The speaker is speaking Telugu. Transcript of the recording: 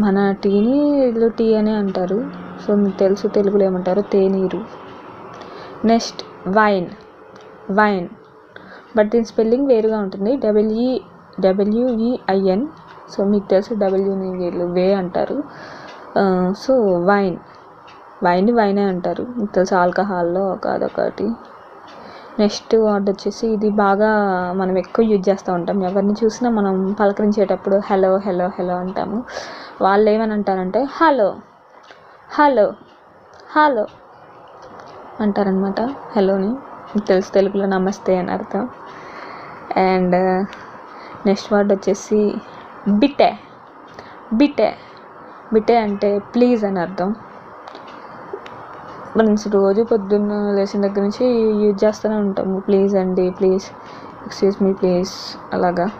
మన టీని వీళ్ళు టీ అనే అంటారు. సో మీకు తెలుసు తెలుగులో ఏమంటారు? తేనీరు. Next wine. వైన్. బట్ దీని స్పెల్లింగ్ వేరుగా ఉంటుంది. డబ్ల్యూ డబ్ల్యూఈఐఎన్ సో మీకు తెలుసు డబ్ల్యూని వీళ్ళు వే అంటారు. So wine. వైన్ వైనే అంటారు. మీకు తెలుసు ఆల్కహాల్లో ఒక అదొకటి. నెక్స్ట్ వర్డ్ వచ్చేసి ఇది బాగా మనం ఎక్కువ యూజ్ చేస్తూ ఉంటాం. ఎవరిని చూసినా మనం పలకరించేటప్పుడు హలో హలో హలో అంటాము. వాళ్ళు ఏమని అంటారంటే హలో హలో హలో అంటారనమాట. హలోని మీకు తెలుసు తెలుగులో నమస్తే అని అర్థం. అండ్ నెక్స్ట్ వర్డ్ వచ్చేసి బిటే బిటే బిటే అంటే ప్లీజ్ అని అర్థం. మనం రోజు పొద్దున్న లేచిన దగ్గర నుంచి యూజ్ చేస్తూనే ఉంటాము. ప్లీజ్ అండి ప్లీజ్ ఎక్స్క్యూజ్ మీ ప్లీజ్ అలాగా.